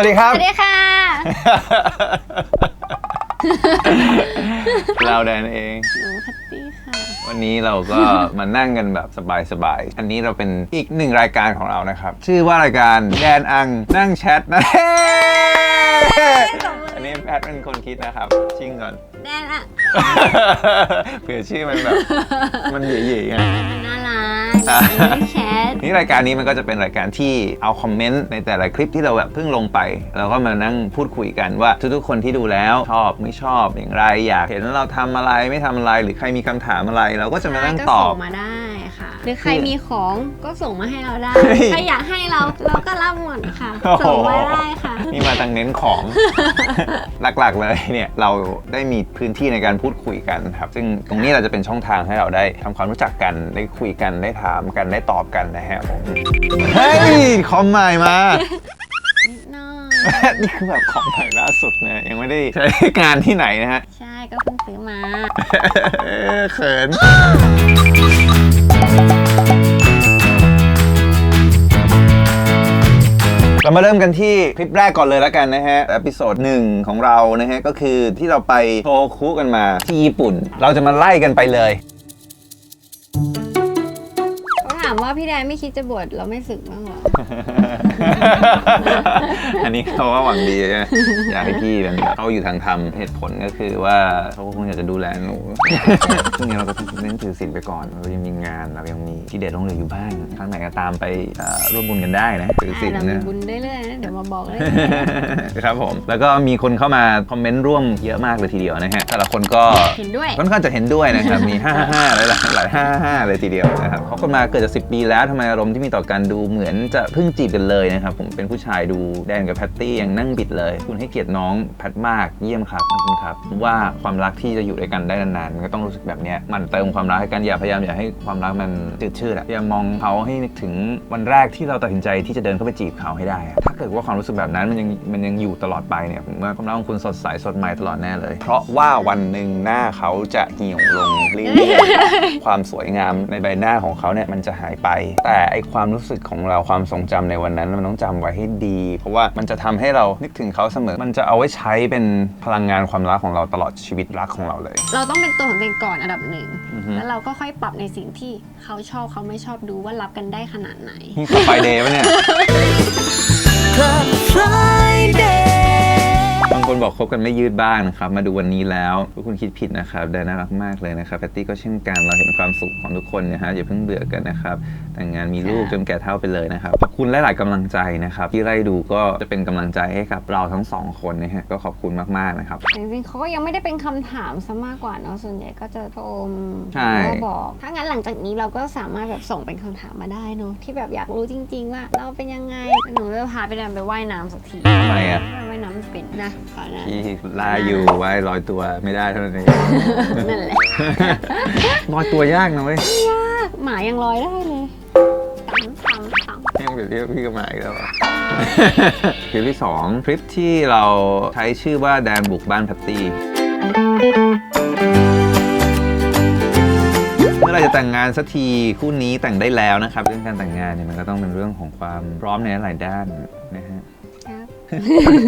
วัสดีครัสบ วัสดีค่ะ เราแดนเอง หนูพัตตี้ค่ะ วันนี้เราก็ มานั่งกันแบบสบายๆ อันนี้เราเป็นอีกหนึ่งรายการของเรานะครับ ชื่อว่ารายการแดนอังนั่งแชทนะอันนี้แพทเป็นคนคิดนะครับ ชิงก่อน แดนอะเผื่อชื่อมันแบบ มันเหย่ๆไงมันน่ารัก อะไม่แคทนี่รายการนี้มันก็จะเป็นรายการที่เอาคอมเมนต์ในแต่ละคลิปที่เราแบบเพิ่งลงไปแล้วก็มานั่งพูดคุยกันว่าทุกๆคนที่ดูแล้วชอบไม่ชอบอย่างไร อยากเห็นเราทำอะไรไม่ทำอะไรหรือใครมีคำถามอะไร เราก็จะมานั่งก็ตอส่บงมาได้ หรือใครมีของก็ส่งมาให้เราได้เฮ้ยใครอยากให้เราเราก็รับหมดค่ะโอ้โหส่งมาได้ค่ะ นี่มาทางเน้นของ หลักๆเลยเนี่ยเราได้มีพื้นที่ในการพูดคุยกันครับ ซึ่งตรงนี้เราจะเป็นช่องทางให้เราได้ทำความรู้จักกัน ได้คุยกันได้ถามกันได้ตอบกันนะฮะผม เฮ้ย คอมใหม่มานิดหน่อยนี่คือแบบของใหม่ล่าสุดนะยังไม่ได้ใช้งานที่ไหนนะฮะ ใช่ก็เพิ่งซื้อมาเขิน เรามาเริ่มกันที่คลิปแรกก่อนเลยแล้วกันนะฮะอพิโซดหนึ่งของเรานะฮะก็คือที่เราไปโชคุกันมาที่ญี่ปุ่น เราจะมาไล่กันไปเลย ว่าพี่แดนไม่คิดจะบวชเราไม่สึกบ้างเหรอ อันนี้เขาว่าหวังดีนะอยากให้พี่เป็นแบบเขาอยู่ทางธรรมเหตุผลก็คือว่าเขาก็คงอยากจะดูแลหนู ช่วงนี้เราก็ต้องเน้นถือศีลไปก่อนเรายังมีงานเรายังมีที่เด็ดต้องเหลืออยู่บ้างครั้งไหนก็ตามไปเอ่อร่วมบุญกันได้นะถือศีลอ่าเรามีนะบุญเรื่อยๆนะเดี๋ยวมาบอกเลย ครับผม แล้วก็มีคนเข้ามาคอมเมนต์ร่วมเยอะมากเลยทีเดียวนะฮะ แต่ละคนก็เห็นด้วย ค่อนข้างจะเห็นด้วยนะครับ มี 555หลายหลาย55เลยทีเดียวนะครับเขาคนมาเกิดจาก10 ปีแล้วทำไมอารมณ์ที่มีต่อกันดูเหมือนจะเพิ่งจีบกันเลยนะครับผมเป็นผู้ชายดูแดนกับแพตตี้ยังนั่งบิดเลย คุณให้เกียรติน้องแพทมากเยี่ยมครับขอบคุณครับ ว่าความรักที่จะอยู่ด้วยกันได้นานๆมันก็ต้องรู้สึกแบบนี้มันเติมความรักให้กันอย่าพยายามอย่าให้ความรักมันจืดชืดอะพยายามมองเขาให้นึกถึงวันแรกที่เราตัดสินใจที่จะเดินเข้าไปจีบเขาให้ได้ ถ้าเกิดว่าความรู้สึกแบบนั้นมันยังมันยังอยู่ตลอดไปเนี่ยผมว่าความรักของคุณสดใสสดใหม่ตลอดแน่เลย เพราะว่าวันหนึ่งหน้าเขาจะเหี่ยวลงเรื่อยๆความสวยงามในใบหน้าของเขาเนี่ยมันจะหายไปแต่ไอความรู้สึกของเราความทรงจำในวันนั้น มันต้องจำไว้ให้ดี เพราะว่ามันจะทำให้เรานึกถึงเขาเสมอ มันจะเอาไว้ใช้เป็นพลังงานความรักของเราตลอดชีวิตรักของเราเลย เราต้องเป็นตัวของตัวเองก่อนอันดับหนึ่งอือฮึแล้วเราก็ค่อยปรับในสิ่งที่เขาชอบเขาไม่ชอบดูว่ารับกันได้ขนาดไหนนี่ขับไฟเดย์ปะเนี่ย บางคนบอกคบกันไม่ยืดบ้างนะครับ มาดูวันนี้แล้วพวกคุณคิดผิดนะครับได้น่ารักมากเลยนะครับแพตตี้ก็เช่นกันเราเห็นความสุขของทุกคนนะฮะอย่าเพิ่งเบื่อกันนะครับแต่งงานมีลูกจนแก่เท่าไปเลยนะครับขอบคุณหลายๆกำลังใจนะครับ ที่ไล่ดูก็จะเป็นกำลังใจให้กับเราทั้งสองคนนะฮะก็ขอบคุณมากๆนะครับ จริงๆเขาก็ยังไม่ได้เป็นคำถามซะมากกว่าเนาะส่วนใหญ่ก็จะชมใช่แล้วก็บอกถ้างั้นหลังจากนี้เราก็สามารถแบบส่งเป็นคำถามมาได้เนาะที่แบบอยากรู้จริง ๆ ว่าเราเป็นยังไงหนูจะพาไปเดินไปว่ายน้ำสักทีทำไมอะว่ายน้ำไม่เป็นนะขอนะที่ลายอยู่ไว้ลอยตัวไม่ได้เท่านั้นเองนั่นแหละลอยตัวยากนะเว้ยหมายังลอยได้เลยตำตำตำยังเปรียบเทียบพี่กับหมาอีกแล้วอะคลิปที่สองคลิปที่เราใช้ชื่อว่าแดนบุกบ้านแพตตี้เมื่อไหรจะแต่งงานสักทีคู่นี้แต่งได้แล้วนะครับ เรื่องการแต่งงานเนี่ยมันก็ต้องเป็นเรื่องของความพร้อมในหลายด้านนะฮะครับ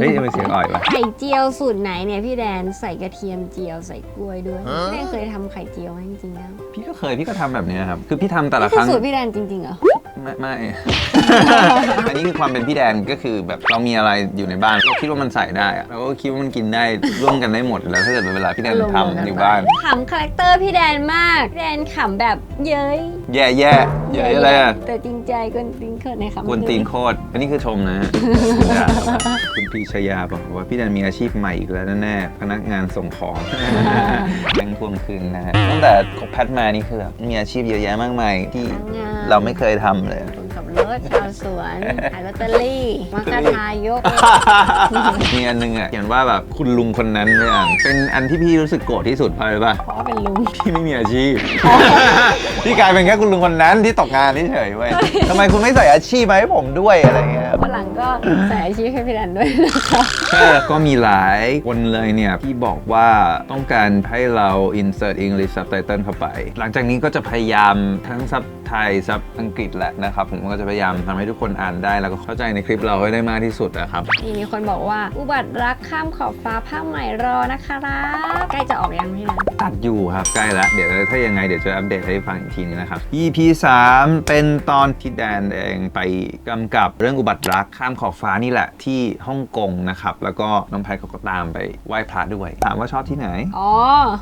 เฮ้ยยังเป็นเสียงอ่อยวะ ไข่เจียวสูตรไหนเนี่ยพี่แดนใส่กระเทียมเจียวใส่กล้วยด้วยพี่แดนเคยทำไข่เจียวไหมจริงๆแล้วพี่ก็เคยพี่ก็ทำแบบเนี้ยครับ คือพี่ทำแต่ละนี่คคือรั้งสูตรพี่แดนจริงๆเหรอ ไม่ไม่ อันนี้คือความเป็นพี่แดนก็คือแบบเรามีอะไรอยู่ในบ้านเราคิดว่ามันใส่ได้อะเราก็คิดว่ามันกินได้ร่วมกันได้หมดอยู่แล้วถ้าเกิดเป็นเวลาพี่แดนทำอยู่บ้านขำคาแรคเตอร์พี่แดนมากพี่แดนขำแบบเย้ยแย่แย่แย่อะไรอะแต่จริงใจกวนตีนเขินในคำกวนตีนโคตรอันนี้คือชมนะคุณพีชยาบอกว่าพี่แดนมีอาชีพใหม่อีกแล้วแน่ๆพนักงานส่งของแบงค์พวงคืนนะฮะตั้งแต่คบแพทมานี่คือแบบมีอาชีพเยอะแยะมากมายที่เราไม่เคยทำ നമ്മളെയാണ് รถชาวสวนขายลอตเตอรี่มักกะทายก มีอันนึงอะเขียนว่าแบบคุณลุงคนนั้นไม่อ่านเป็นอันที่พี่รู้สึกโกรธที่สุดเพราะอะไรป่ะเพราะว่าเป็นลุงพี่ไม่มีอาชีพพี่กลายเป็นแค่คุณลุงคนนั้นที่ตกงานเฉยๆเว้ยทำไมคุณไม่ใส่อาชีพมาให้ผมด้วยอะไรเงี้ยวันหลังงก็ใส่อาชีพให้พี่แดนด้วยนะคะก็มีหลายคนเลยเนี่ยที่บอกว่าต้องการให้เรา insert English subtitle เข้าไป หลังจากนี้ก็จะพยายามทั้งซับไทยซับอังกฤษแหละนะครับผมก็จะพยายามทำให้ทุกคนอ่านได้ แล้วก็เข้าใจในคลิปเราให้ได้มากที่สุดนะครับนี่มีคนบอกว่า อุบัติรักข้ามขอบฟ้าภาคใหม่รอนะคะรับใกล้จะออกยังพี่แดนตัดอยู่ครับใกล้แล้วเดี๋ยวถ้ายังไงเดี๋ยวจะอัปเดตให้ฟังอีกทีนึงนะครับ EP 3 เป็นตอนที่แดนเองไปกำกับเรื่องอุบัติรักข้ามขอบฟ้านี่แหละที่ฮ่องกงนะครับแล้วก็น้องแพทเขาก็ตามไปไหว้พระด้วยถามว่าชอบที่ไหนอ๋อ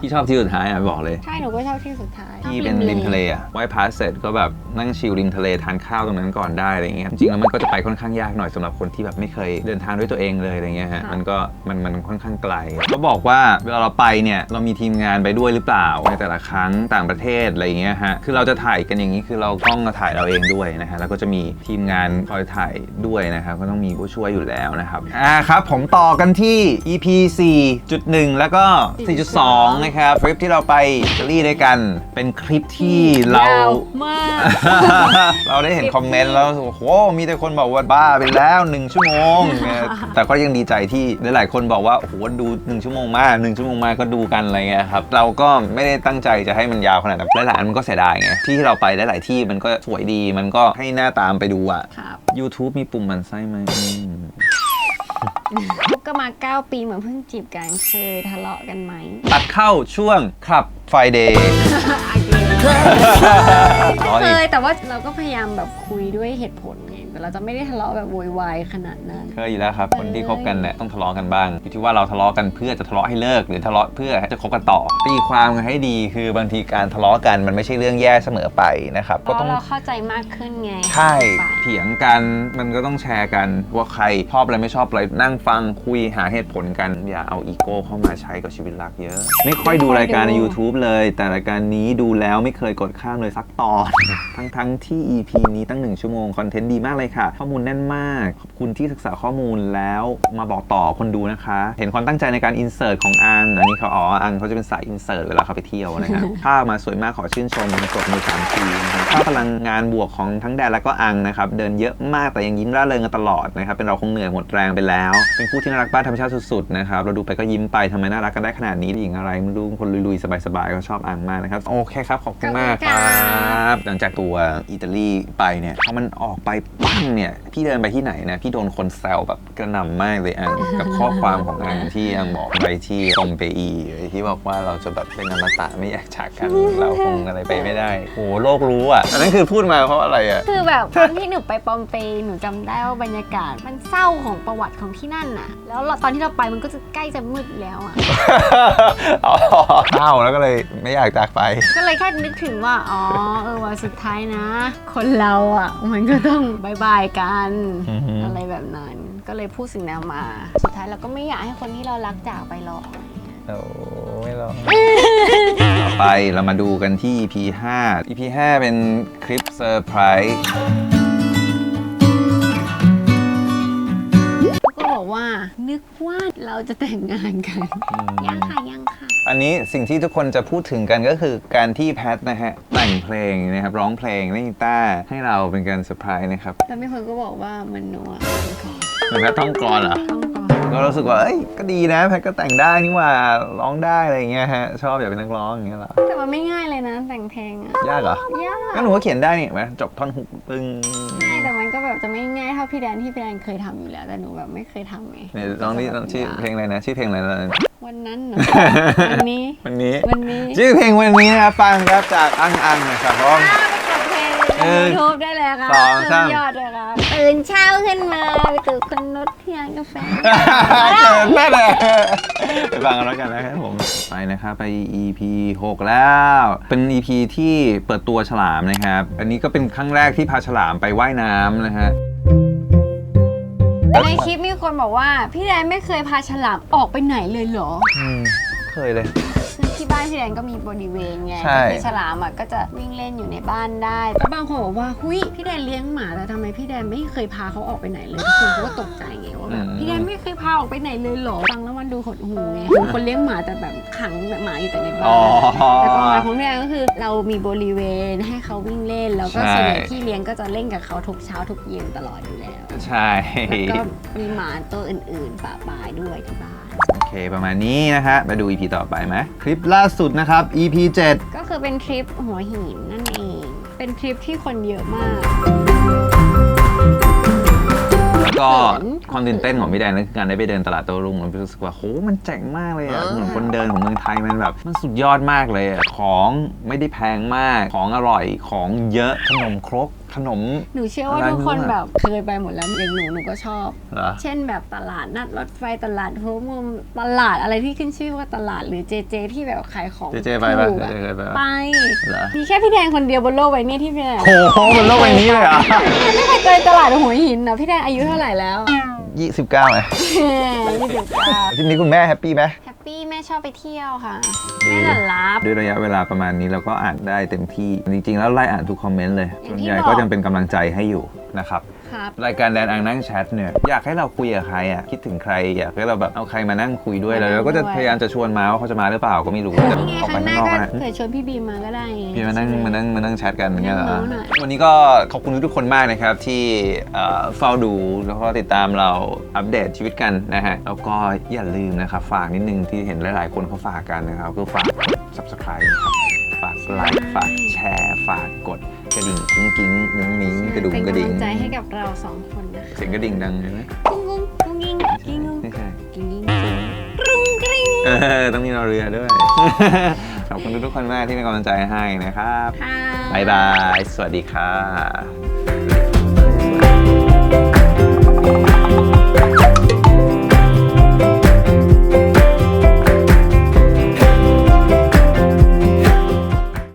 พี่ชอบที่สุดท้ายอะบอกเลย ใช่หนูก็ชอบที่สุดท้ายที่เป็นริมทะเลอะไหว้พระเสร็จก็แบบนั่งชิลริมทะเลทานข้าวตรงนั้นก่อนได้อะไรเงี้ยจริงๆแล้วมันก็จะไปค่อนข้างยากหน่อยสำหรับคนที่แบบไม่เคยเดินทางด้วยตัวเองเลยอะไรเงี้ยฮะมันก็มันมันค่อนข้างไกลก็บอกว่าเวลาเราไปเนี่ยเรามีทีมงานไปด้วยหรือเปล่าในแต่ละครั้งต่างประเทศอะไรเงี้ยฮะคือเราจะถ่ายกันอย่างนี้คือเรากล้องมาถ่ายเราเองด้วยนะฮะแล้วก็จะมีทีมงานคอยถ่ายด้วยนะครับก็ต้องมีผู้ช่วยอยู่แล้วนะครับอ่าครับผมต่อกันที่ EP 4.1 แล้วก็ 4.2 นะครับคลิปที่เราไปอิตาลีด้วยกันเป็นคลิปที่เรายาวมากเราได้เห็นคอมเมนต์แล้วโอ้โหมีแต่คนบอกว่าบ้าไปแล้ว1ชั่วโมงเนี่ยแต่ก็ยังดีใจที่หลายๆคนบอกว่าโอ้โหดู1ชั่วโมงมาก1ชั่วโมงมากก็ดูกันอะไรเงี้ยครับเราก็ไม่ได้ตั้งใจจะให้มันยาวขนาดนั้นหลายๆอันมันก็เสียดายไงที่เราไปหลายๆที่มันก็สวยดีมันก็ให้หน้าตามไปดูอะครับ YouTube มีปุ่มมันไส้ไหมอืมคบกันมา 9 ปีเหมือนเพิ่งจีบกันเคยทะเลาะกันไหมตัดเข้าช่วงขับไฟเดย์อ๋อเคนี่ยแต่ว่าเราก็พยายามแบบคุยด้วยเหตุผลไงแต่เราจะไม่ได้ทะเลาะแบบโวยวายขนาดนั้น เคยอยู่แล้วครับ คนที่คบกันเนี่ยต้องทะเลาะกันบ้างอยู่ที่ว่าเราทะเลาะกันเพื่อจะทะเลาะให้เลิก หรือทะเลาะเพื่อจะคบกันต่อ ตีความกันให้ดีคือบางทีการทะเลาะกันมันไม่ใช่เรื่องแย่เสมอไปนะครับเพก็ราะต้อง เราเข้าใจมากขึ้นไงใช่ ไปเถียงกันมันก็ต้องแชร์กันว่าใครชอบอะไรไม่ชอบอะไรนั่งฟังคุยหาเหตุผลกัน อย่าเอาอีโก้เข้ามาใช้กับชีวิตรักเยอะ ไม่ค่อยดูรายการใน YouTube เลย แต่รายการนี้ดูแล้วไม่เคยกดข้ามเลยสักตอน ทั้งทั้งๆที่ EP นี้ตั้งหนึ่งชั่วโมง คอนเทนต์ดีมากเลยค่ะ ข้อมูลแน่นมาก ขอบคุณที่ศึกษาข้อมูลแล้วมาบอกต่อคนดูนะคะ เห็นความตั้งใจในการอินเสิร์ตของอันอันนี้เขาอ๋ออันเขาจะเป็นสายอินเสิร์ตเวลาเขาไปเที่ยวนะครับภาพมาสวยมากขอชื่นชมกดมือสามทีนะครับภาพพลังงานบวกของทั้งแดนและก็อังนะครับเดินเยอะมากแต่ยังยิ้มร่าเริงกันตลอดนะครับเป็นเราคงเหนื่อยหมดแรงไปแล้ว เป็นคู่ที่น่ารักบ้านธรรมชาติสุดๆนะครับเราดูไปก็ยิ้มไปทำไมน่ารักกันได้ขนาดนี้หญิงอะไรไม่รู้คนลุยๆ สบายๆ ก็ชอบอังมากนะครับโอเคครับ ขอบคุณมากครับ หลังจากตัวอิตาลีไปเนี่ยพอมันออกไปปั้งเนี่ยพี่เดินไปที่ไหนนะ พี่โดนคนแซวแบบกระหน่ำมากเลยอังกับข้อความของอังที่อังบอกไปที่ตมเปอีที่บอกว่าเราจะแบบเป็นอมตะไม่อยากจากกันเราคงอะไรไปไม่ได้โหโลกรู้อะอันนั้นคือพูดมาเพราะอะไรอะคือแบบตอนที่หนูไปปอมเปย์หนูจำได้ว่าบรรยากาศมันเศร้าของประวัติของที่นั่นน่ะ แล้วเราตอนที่เราไปมันก็จะใกล้จะมืดแล้วอะอ๋อเอ้าแล้วก็เลยไม่อยากจากไป ก็เลยแค่นึกถึงว่าอ๋อเออวันสุดท้ายนะ คนเราอะมันก็ต้องบายบายกันอือฮึ อะไรแบบนั้น ก็เลยพูดสิ่งนั้นมา สุดท้ายเราก็ไม่อยากให้คนที่เรารักจากไปหรอก โอ้ไม่หรอก ต่อไปเรามาดูกันที่ EP 5 EP 5 เป็นคลิปเซอร์ไพรส์ก็บอกว่านึกว่าเราจะแต่งงานกัน ยังค่ะยังค่ะ อันนี้สิ่งที่ทุกคนจะพูดถึงกันก็คือการที่แพทนะฮะแต่งเพลงนะครับร้องเพลงเล่นกีตาร์ให้เราเป็นการเซอร์ไพรส์นะครับ แล้วมีคนก็บอกว่ามันหนัวมันก่อนเหมือนแพทท่องกลอนเหรอ ต้อง ก่อนก็รู้สึกว่าเอ้ยก็ดีนะแพทก็แต่งได้นี่หว่าร้องได้อะไรอย่างเงี้ยฮะชอบอยากเป็นนักร้องอย่างเงี้ยเหรอแต่มันไม่ง่ายเลยนะแต่งเพลงอะยากเหรอยากก็หนูก็เขียนได้นี่เห็นไหมจบท่อนฮุกปึ้งง่ายแต่มันก็แบบจะไม่ง่ายเท่าพี่แดนที่พี่แดนเคยทำอยู่แล้วแต่หนูแบบไม่เคยทำไงเนี่ยลองนี่ลองชื่อเพลงอะไรนะชื่อเพลงอะไรนะ วันนั้นเหรอ วันนี้วันนี้ วันนี้ ชื่อเพลงวันนี้นะครับฟังครับจากอังอังนะครับผม อ้าวไปกดเพลงเออยูทูบได้เลยครับสองสาม สุดยอดเลยครับตื่นเช้าขึ้นมาไปตื่นคนนุชที่ร้านกาแฟ เกินแน่เลยไปฟังกันแล้วกันนะครับผม ไปนะครับไป EP 6 แล้ว เป็น EP ที่เปิดตัวฉลามนะครับ อันนี้ก็เป็นครั้งแรกที่พาฉลามไปว่ายน้ำนะฮะ ในคลิปมีคนบอกว่า พี่แดนไม่เคยพาฉลามออกไปไหนเลยเหรอ เคยเลย ที่บ้านพี่แดนก็มีบริเวณไงใช่ก็คือฉลามอะก็จะวิ่งเล่นอยู่ในบ้านได้แต่บางคนบอกว่าหุยพี่แดนเลี้ยงหมาแต่ทำไมพี่แดนไม่เคยพาเขาออกไปไหนเลยทุกคนเขาก็ตกใจไงว่าแบบพี่แดนไม่เคยพาออกไปไหนเลยเหรอฟังแล้วมันดูหดหูไงบางคนเลี้ยงหมาแต่แบบขังแบบหมาอยู่แต่ในบ้าอ๋อ น แต่ความหมายของพี่แดนก็คือเรามีบริเวณให้เขาวิ่งเล่น แล้วก็ใช่ ส่วนใหญ่พี่เลี้ยงก็จะเล่นกับเขาทุกเช้าทุกเย็นตลอดอยู่แล้ว ใช่ แล้วก็มีหมาตัวอื่นๆปะปายด้วยที่บ้านโอ เคประมาณนี้นะฮะมาดู EP ต่อไปไหมคลิปล่าสุดนะครับ EP 7 ก็คือเป็นทริปหัวหินนั่นเอง เป็นทริปที่คนเยอะมากแล้วก็เขินความตื่นเต้นของพี่แดนนั่นคือการได้ไปเดินตลาดโต้รุ่งผมรู้สึกว่าโหมันเจ๋งมากเลยอะเหมือนคนเดินของเมืองไทยมันแบบ มันสุดยอดมากเลยอะของไม่ได้แพงมากของอร่อยของเยอะขนมครก ขนม หนูเชื่อว่าอะไรทุกคนไม่รู้อะแบบเคยไปหมดแล้วอย่างหนูหนูก็ชอบ เหรอ เช่นแบบตลาดนัดรถไฟตลาดหัวมุมตลาดอะไรที่ขึ้นชื่อว่าตลาดหรือเจเจที่แบบขายของเจเจไปปะถูกอะเจเจเคยไปปะ ไปเหรอมีแค่พี่แดงคนเดียวบนโลกใบนี้ที่พี่แดงโอ้โหบนโลกใบนี้เลยเหรอะไม่เคยเจอตลาดหัวหินนะพี่แดงอายุเท่าไหร่แล้วยี่สิบเก้าไง ยี่สิบเก้าทีนี้คุณแม่แฮปปี้ไหมแฮปปี้แม่ ชอบไปเที่ยวค่ะดีแม่หลานรับ ด้วยระยะเวลาประมาณนี้เราก็อ่านได้เต็มที่ จริงๆ แล้วไล่อ่านทุกคอมเมนต์เลยอส่ย่างวนที่ใหญ่บอกก็ยังเป็นกำลังใจให้อยู่นะครับ ครับ รายการแดนอังนั่งแชทเนี่ยอยากให้เราคุยกับใครอะคิดถึงใครอยากให้เราแบบเอาใครมานั่งคุยด้วยมาแล้วนั่งเราก็จะด้วยพยายามจะชวนมาว่าเขาจะมาหรือเปล่าก็ไม่รู้จะนี่ไงออกคไปรั้งหข้างน้านอกก็นะ เผื่อชวนพี่บีมมาก็ได้ไง พี่มานั่งใช่ไหมานั่งมานั่งแชทกันอย่างเงี้ยเหรอ นั่งเมาส์หน่อย วันนี้ก็ขอบคุณทุกๆคนมากนะครับที่เอ่อเฝ้าดูแล้วก็ติดตามเราอัปเดตชีวิตกันนะฮะ แล้วก็อย่าลืมนะครับ ฝากนิดนึงที่เห็นหลายๆ คนเขาฝากกันนะครับก็ฝาก subscribe นะครับฝากไลค์ฝากแชร์ ฝากกด กระดิ่งกิ้งกิ้งมุ้งมิ้งกระดุงเป็นกระดิ่กำงลังใจให้กับเราสองคนนะคะเสียงกระดิ่งดังเลยไหมกุ้งกุ้งกุ้งกิ้งกิ้งกุ้งไม่ใช่กิ้งกิ้งกุ้งกริ้งเออต้องมีรอเรือด้วยขอบคุณทุกๆคนมากที่เป็นกำลังใจให้นะครับค่ะบ๊ายบาย สวัสดีค่ะ